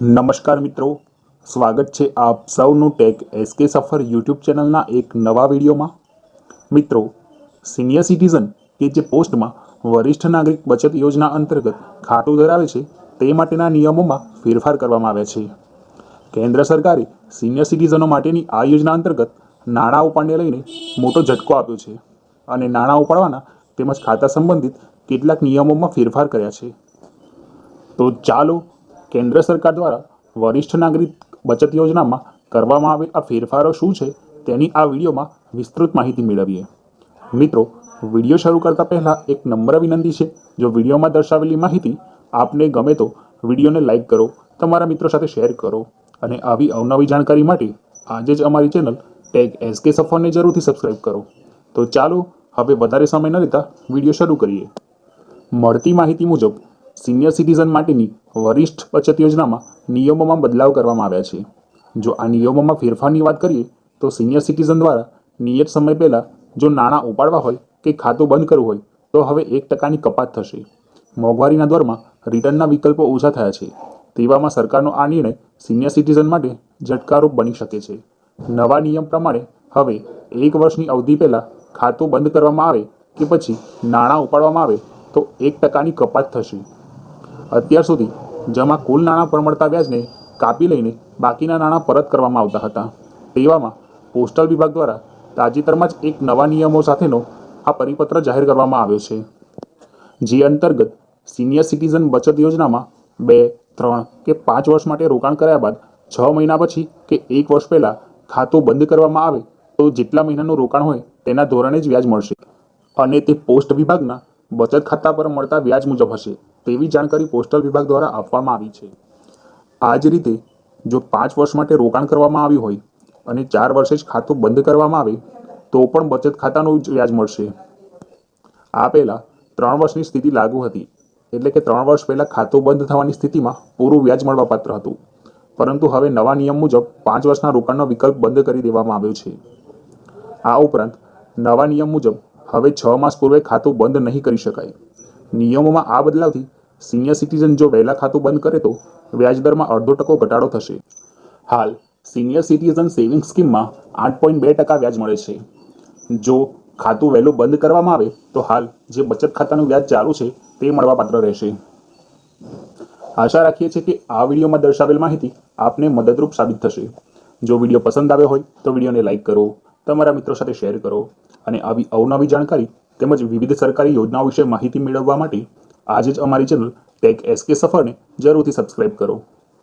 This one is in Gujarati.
નમસ્કાર મિત્રો. સ્વાગત છે આપ સૌનું ટેક એસકે સફર યુટ્યુબ ચેનલના એક નવા વિડીયોમાં. મિત્રો, સિનિયર સિટીઝન કે જે પોસ્ટમાં વરિષ્ઠ નાગરિક બચત યોજના અંતર્ગત ખાતું ધરાવે છે, તે માટેના નિયમોમાં ફેરફાર કરવામાં આવ્યા છે. કેન્દ્ર સરકારે સિનિયર સિટીઝનો માટેની આ યોજના અંતર્ગત નાણાં ઉપાડને લઈને મોટો ઝટકો આપ્યો છે અને નાણાં ઉપાડવાના તેમજ ખાતા સંબંધિત કેટલાક નિયમોમાં ફેરફાર કર્યા છે. તો ચાલો કેન્દ્ર સરકાર દ્વારા વરિષ્ઠ નાગરિક બચત યોજનામાં કરવામાં આવેલ આ ફેરફારો શું છે તેની આ વિડીયોમાં વિસ્તૃત માહિતી મેળવીએ. મિત્રો, વીડિયો શરૂ કરતા પહેલાં એક નમ્ર વિનંતી છે. જો વિડીયોમાં દર્શાવેલી માહિતી આપને ગમે તો વિડીયોને લાઈક કરો, તમારા મિત્રો સાથે શેર કરો અને આવી અવનવી જાણકારી માટે આજે જ અમારી ચેનલ ટેગ એસકે સફરને જરૂરથી સબસ્ક્રાઈબ કરો. તો ચાલો, હવે વધારે સમય ન લેતા વીડિયો શરૂ કરીએ. મળતી માહિતી મુજબ સિનિયર સિટીઝન માટેની વરિષ્ઠ બચત યોજનામાં નિયમોમાં બદલાવ કરવામાં આવ્યા છે. જો આ નિયમોમાં ફેરફારની વાત કરીએ, તો સિનિયર સિટીઝન દ્વારા નિયત સમય પહેલાં જો નાણાં ઉપાડવા હોય કે ખાતું બંધ કરવું હોય, તો હવે એક ટકાની કપાત થશે. મોંઘવારીના દરમાં રિટર્નના વિકલ્પો ઓછા થયા છે. તેવામાં સરકારનો આ નિર્ણય સિનિયર સિટીઝન માટે ઝટકારૂપ બની શકે છે. નવા નિયમ પ્રમાણે હવે એક વર્ષની અવધિ પહેલાં ખાતું બંધ કરવામાં આવે કે પછી નાણાં ઉપાડવામાં આવે, તો એક ટકાની કપાત થશે. અત્યાર સુધી જમા કુલ નાણાં પર મળતા વ્યાજને કાપી લઈને બાકીના નાણાં પરત કરવામાં આવતા હતા. તેવામાં પોસ્ટલ વિભાગ દ્વારા તાજેતરમાં જ એક નવા નિયમો સાથેનો આ પરિપત્ર જાહેર કરવામાં આવ્યો છે. જે અંતર્ગત સિનિયર સિટીઝન બચત યોજનામાં બે, ત્રણ કે પાંચ વર્ષ માટે રોકાણ કર્યા બાદ છ મહિના પછી કે એક વર્ષ પહેલાં ખાતું બંધ કરવામાં આવે તો જેટલા મહિનાનું રોકાણ હોય તેના ધોરણે જ વ્યાજ મળશે. અને તે પોસ્ટ વિભાગના બચત ખાતા પર મળતા વ્યાજ મુજબ હશે. તેવી જાણકારી પોસ્ટલ વિભાગ દ્વારા આપવામાં આવી છે. આ જ રીતે, જો પાંચ વર્ષ માટે રોકાણ કરવામાં આવ્યું હોય અને ચાર વર્ષે જ ખાતું બંધ કરવામાં આવે, તો પણ બચત ખાતાનું જ વ્યાજ મળશે. આ પહેલાં ત્રણ વર્ષની સ્થિતિ લાગુ હતી, એટલે કે ત્રણ વર્ષ પહેલાં ખાતું બંધ થવાની સ્થિતિમાં પૂરું વ્યાજ મળવાપાત્ર હતું. પરંતુ હવે નવા નિયમ મુજબ પાંચ વર્ષના રોકાણનો વિકલ્પ બંધ કરી દેવામાં આવ્યો છે. આ ઉપરાંત, નવા નિયમ મુજબ હવે છ માસ પૂર્વે ખાતું બંધ નહીં કરી શકાય. નિયમોમાં આ બદલાવથી સિનિયર સિટીઝન જો વહેલા ખાતું બંધ કરે તો વ્યાજદરમાં અડધો ટકો ઘટાડો થશે. હાલ, સિનિયર સિટીઝન સેવિંગ સ્કીમમાં આઠ પોઈન્ટ બે ટકા વ્યાજ મળે છે. જો ખાતું વહેલું બંધ કરવામાં આવે, તો હાલ જે બચત ખાતાનું વ્યાજ ચાલુ છે, તે મળવાપાત્ર રહેશે. આશા રાખીએ છીએ કે આ વિડીયોમાં દર્શાવેલ માહિતી આપને મદદરૂપ સાબિત થશે. જો વીડિયો પસંદ આવ્યો હોય, તો વિડીયોને લાઇક કરો, તમારા મિત્રો સાથે શેર કરો અને આવી અવનવી જાણકારી તેમજ વિવિધ સરકારી યોજનાઓ વિશે માહિતી મેળવવા માટે આજે જ અમારી ચેનલ ટેક એસકે સફરને જરૂરથી સબસ્ક્રાઇબ કરો.